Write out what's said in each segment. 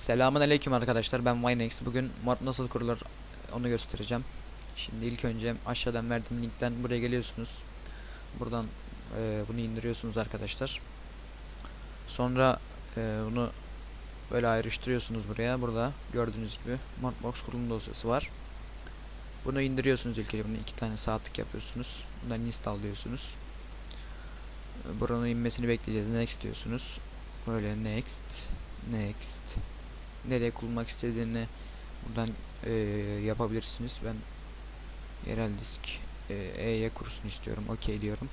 Selamun aleyküm arkadaşlar ben Winex bugün mod nasıl kurulur onu göstereceğim. Şimdi ilk önce aşağıdan verdiğim linkten buraya geliyorsunuz. Buradan e, bunu indiriyorsunuz arkadaşlar. Sonra e, bunu böyle ayrıştırıyorsunuz buraya. Burada gördüğünüz gibi Modbox kurulum dosyası var. Bunu indiriyorsunuz ilk önce bunu iki tane sağ tık yapıyorsunuz. Bundan install diyorsunuz. Buranın inmesini bekleyeceğiz. Next diyorsunuz. Böyle next next nereye kurulmak istediğini buradan e, yapabilirsiniz. Ben yerel disk e, E'ye kursun istiyorum. OK diyorum.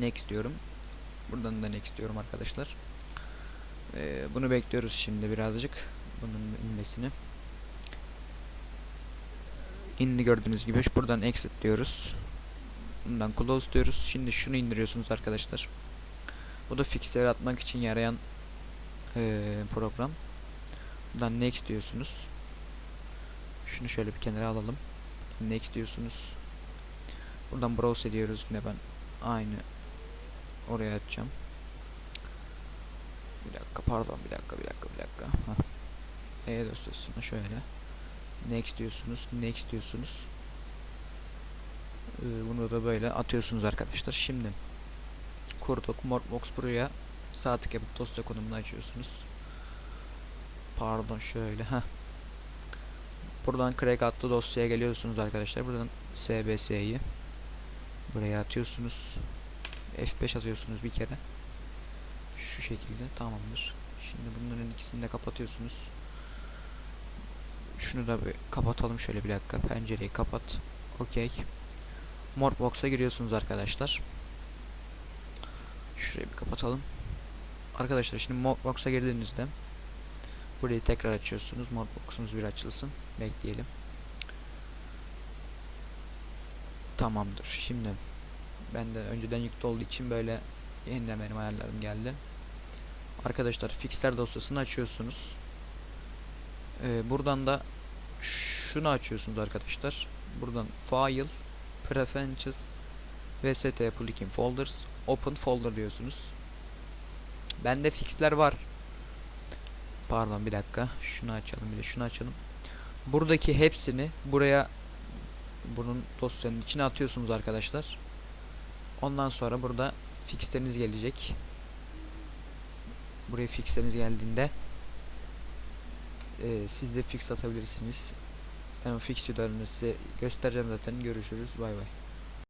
Next diyorum. Buradan da next diyorum arkadaşlar. E, bunu bekliyoruz şimdi birazcık. Bunun inmesini. İndi gördüğünüz gibi. Buradan exit diyoruz. Bundan close diyoruz. Şimdi şunu indiriyorsunuz arkadaşlar. Bu da fixleri atmak için yarayan e, program. Buradan next diyorsunuz. Şunu şöyle bir kenara alalım. Next diyorsunuz. Buradan browse ediyoruz. Yine ben aynı oraya açacağım. Bir dakika pardon bir dakika bir dakika bir dakika. Heh. E dosyasına şöyle. Next diyorsunuz. Next diyorsunuz. Ee, bunu da böyle atıyorsunuz arkadaşlar. Şimdi kurduk. Mortbox buraya sağ tık yapıp dosya konumunu açıyorsunuz. Pardon şöyle ha. Buradan crack adlı dosyaya geliyorsunuz arkadaşlar. Buradan SBS'yi buraya atıyorsunuz. F5 atıyorsunuz bir kere. Şu şekilde tamamdır. Şimdi bunların ikisini de kapatıyorsunuz. Şunu da bir kapatalım şöyle bir dakika. Pencereyi kapat. Okey. Mortbox'a giriyorsunuz arkadaşlar. Şurayı bir kapatalım. Arkadaşlar şimdi Mortbox'a girdiğinizde Burayı tekrar açıyorsunuz. Modbox'umuz bir açılsın. Bekleyelim. Tamamdır. Şimdi ben de önceden yüklü olduğu için böyle yeniden benim ayarlarım geldi. Arkadaşlar fixler dosyasını açıyorsunuz. Ee, buradan da şunu açıyorsunuz arkadaşlar. Buradan file preferences vst plugin folders open folder diyorsunuz. Bende fixler var. Pardon bir dakika. Şunu açalım bir de şunu açalım. Buradaki hepsini buraya bunun dosyanın içine atıyorsunuz arkadaşlar. Ondan sonra burada fixleriniz gelecek. Buraya fixleriniz geldiğinde e, siz de fix atabilirsiniz. Ben o fix videolarını size göstereceğim zaten. Görüşürüz. Bay bay.